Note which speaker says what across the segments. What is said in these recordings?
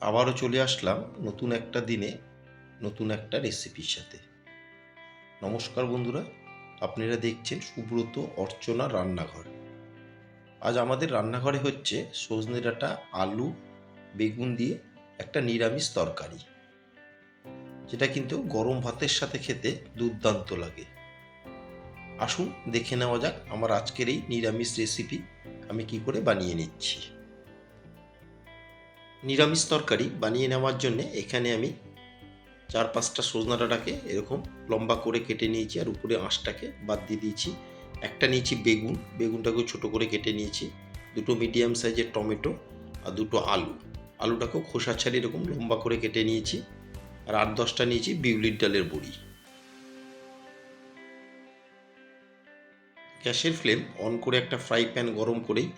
Speaker 1: আবারও চলে আসলাম নতুন একটা দিনে, নতুন একটা রেসিপির সাথে। নমস্কার বন্ধুরা, আপনারা দেখছেন সুব্রত অর্চনা রান্নাঘর। আজ আমাদের রান্নাঘরে হচ্ছে সজনে ডাঁটা, আলু, বেগুন দিয়ে একটা নিরামিষ তরকারি। যেটা কিন্তু গরম ভাতের সাথে খেতে দুর্দান্ত লাগে। আসুন দেখে নেওয়া যাক আমার আজকের এই নিরামিষ রেসিপি আমি কি করে বানিয়ে নিচ্ছি। নিরামিষ তরকারি বানিয়ে নেওয়ার জন্য এখানে আমি চার পাঁচটা সজনা ডাঁটাকে এরকম লম্বা করে কেটে নিয়েছি আর উপরে আঁশটাকে বাদ দিয়ে দিয়েছি। একটা নিয়েছি বেগুন, বেগুনটাকেও ছোট করে কেটে নিয়েছি। দুটো মিডিয়াম সাইজের টমেটো আর দুটো আলু। আলুটাকেও খোসা ছাড়িয়ে এরকম লম্বা করে কেটে নিয়েছি। আর আট দশটা নিয়েছি বিউলির ডালের বড়ি। গ্যাসের ফ্লেম অন করে একটা ফ্রাই প্যান গরম করেই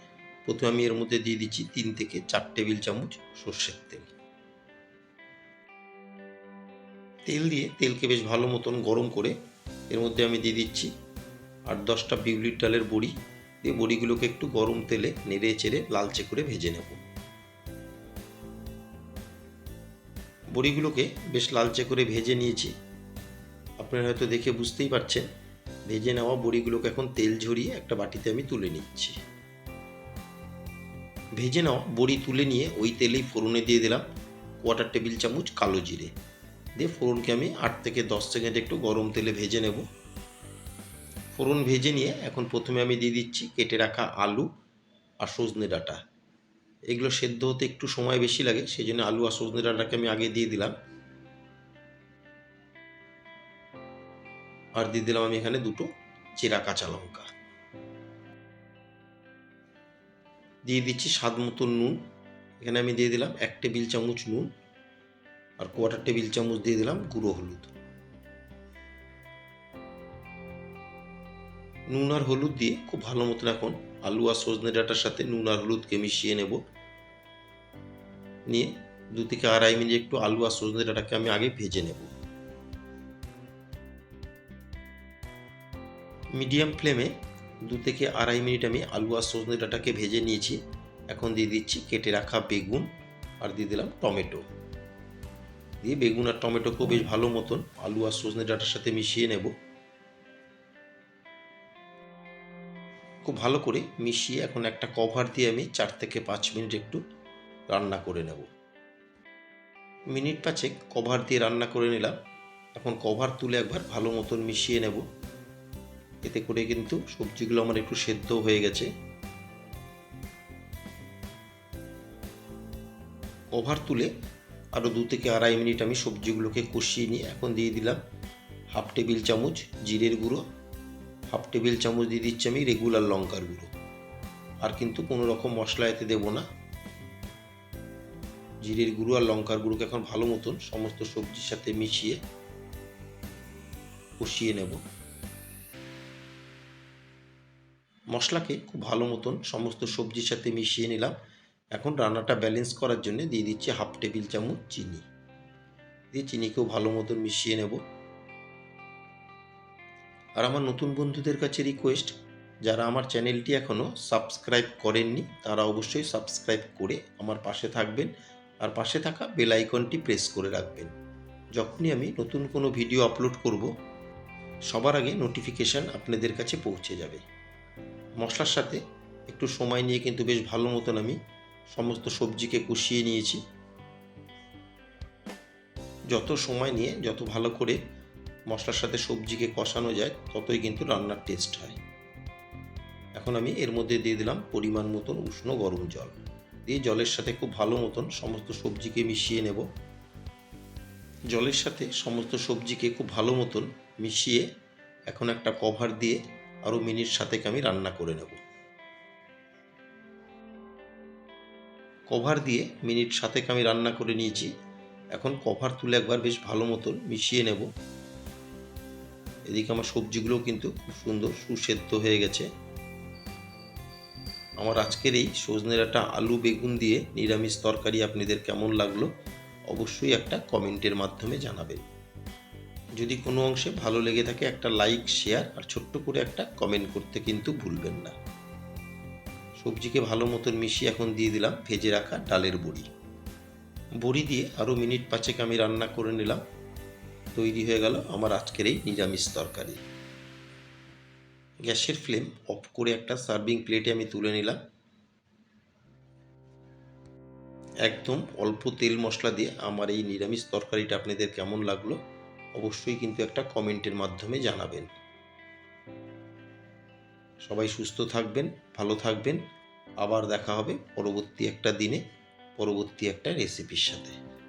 Speaker 1: প্রথমে আমি এর মধ্যে দিয়ে দিচ্ছি তিন থেকে চার টেবিল চামচ সর্ষের তেল। তেল দিয়ে তেলকে বেশ ভালো মতন গরম করে এর মধ্যে আমি দিয়ে দিচ্ছি আট দশটা বিউলির ডালের বড়ি। দিয়ে বড়িগুলোকে একটু গরম তেলে নেড়ে চেড়ে লালচে করে ভেজে নেব। বড়িগুলোকে বেশ লালচে করে ভেজে নিয়েছি। আপনারা হয়তো দেখে বুঝতেই পারছেন, ভেজে নেওয়া বড়িগুলোকে এখন তেল ঝরিয়ে একটা বাটিতে আমি তুলে নিচ্ছি। ভেজে নেওয়া বড়ি তুলে নিয়ে ওই তেলেই ফোড়নে দিয়ে দিলাম কোয়াটার টেবিল চামচ কালো জিরে। দিয়ে ফোড়নকে আমি আট থেকে দশ সেকেন্ড একটু গরম তেলে ভেজে নেব। ফোড়ন ভেজে নিয়ে এখন প্রথমে আমি দিয়ে দিচ্ছি কেটে রাখা আলু আর সজনে ডাঁটা। এগুলো সেদ্ধ হতে একটু সময় বেশি লাগে সেই জন্য আলু আর সজনে ডাঁটাকে আমি আগে দিয়ে দিলাম। আর দিয়ে দিলাম আমি এখানে দুটো চেরা কাঁচা লঙ্কা। দিয়ে দিচ্ছি স্বাদ মতো নুন। এখানে আমি দিয়ে দিলাম এক টেবিল চামচ নুন আর কোয়াটার টেবিল চামচ দিয়ে দিলাম গুঁড়ো হলুদ। নুন আর হলুদ দিয়ে খুব ভালো মতন এখন আলু আর সজনে ডাটার সাথে নুন আর হলুদকে মিশিয়ে নেব। নিয়ে দু থেকে আড়াই মিনিট একটু আলু আর সজনে ডাটাকে আমি আগে ভেজে নেব। মিডিয়াম ফ্লেমে দু থেকে আড়াই মিনিট আমি আলু আর সজনে ডাঁটাকে ভেজে নিয়েছি। এখন দিয়ে দিচ্ছি কেটে রাখা বেগুন আর দিয়ে দিলাম টমেটো। দিয়ে বেগুন আর টমেটোকেও বেশ ভালো মতন আলু আর সজনে ডাঁটার সাথে মিশিয়ে নেব। খুব ভালো করে মিশিয়ে এখন একটা কভার দিয়ে আমি চার থেকে পাঁচ মিনিট একটু রান্না করে নেব। মিনিট পাঁচেক কভার দিয়ে রান্না করে নিলাম। এখন কভার তুলে একবার ভালো মতন মিশিয়ে নেব। এতে করে কিন্তু সবজিগুলো আমার একটু সেদ্ধ হয়ে গেছে। কভার তুলে আরও দু থেকে আড়াই মিনিট আমি সবজিগুলোকে কষিয়ে নিয়ে এখন দিয়ে দিলাম হাফ টেবিল চামচ জিরের গুঁড়ো, হাফ টেবিল চামচ দিয়ে দিচ্ছি আমি রেগুলার লঙ্কার গুঁড়ো। আর কিন্তু কোনো রকম মশলা এতে দেবো না। জিরের গুঁড়ো আর লঙ্কার গুঁড়োকে এখন ভালো মতন সমস্ত সবজির সাথে মিশিয়ে কষিয়ে নেব। মশলাকে খুব ভালো মতন সমস্ত সবজির সাথে মিশিয়ে নিলাম। এখন রান্নাটা ব্যালেন্স করার জন্য দিয়ে দিচ্ছি হাফ টেবিল চামচ চিনি। দিয়ে চিনিকেও ভালো মতন মিশিয়ে নেব। আর আমার নতুন বন্ধুদের কাছে রিকোয়েস্ট যারা আমার চ্যানেলটি এখনও সাবস্ক্রাইব করেননি, তারা অবশ্যই সাবস্ক্রাইব করে আমার পাশে থাকবেন আর পাশে থাকা বেল আইকনটি প্রেস করে রাখবেন। যখনই আমি নতুন কোনো ভিডিও আপলোড করব, সবার আগে নোটিফিকেশান আপনাদের কাছে পৌঁছে যাবে। মশলার সাথে একটু সময় নিয়ে কিন্তু বেশ ভালো মতন আমি সমস্ত সবজিকে কষিয়ে নিয়েছি। যত সময় নিয়ে যত ভালো করে মশলার সাথে সবজিকে কষানো যায়, ততই কিন্তু রান্নার টেস্ট হয়। এখন আমি এর মধ্যে দিয়ে দিলাম পরিমাণ মতন উষ্ণ গরম জল। দিয়ে জলের সাথে খুব ভালো মতন সমস্ত সবজিকে মিশিয়ে নেব। জলের সাথে সমস্ত সবজিকে খুব ভালো মতন মিশিয়ে এখন একটা কভার দিয়ে আরও মিনিট সাথেকে আমি রান্না করে নেব। কভার দিয়ে মিনিট সাতেক আমি রান্না করে নিয়েছি। এখন কভার তুলে একবার বেশ ভালো মতন মিশিয়ে নেব। এদিকে আমার সবজিগুলো কিন্তু খুব সুন্দর সুসেদ্ধ হয়ে গেছে। আমার আজকের এই সজনে ডাঁটা আলু বেগুন দিয়ে নিরামিষ তরকারি আপনাদের কেমন লাগল অবশ্যই একটা কমেন্টের মাধ্যমে জানাবেন। যদি কোনো অংশে ভালো লেগে থাকে, একটা লাইক শেয়ার আর ছোট্ট করে একটা কমেন্ট করতে কিন্তু ভুলবেন না। সবজিকে ভালো মতন মিশিয়ে এখন দিয়ে দিলাম ভেজে রাখা ডালের বড়ি। বড়ি দিয়ে আরও মিনিট পাঁচেক আমি রান্না করে নিলাম। তৈরি হয়ে গেল আমার আজকের এই নিরামিষ তরকারি। গ্যাসের ফ্লেম অফ করে একটা সার্ভিং প্লেটে আমি তুলে নিলাম। একদম অল্প তেল মশলা দিয়ে আমার এই নিরামিষ তরকারিটা আপনাদের কেমন লাগল অবশ্যই কিন্তু একটা কমেন্টের মাধ্যমে জানাবেন। সবাই সুস্থ থাকবেন, ভালো থাকবেন। আবার দেখা হবে পরবর্তী একটা দিনে, পরবর্তী একটা রেসিপির সাথে।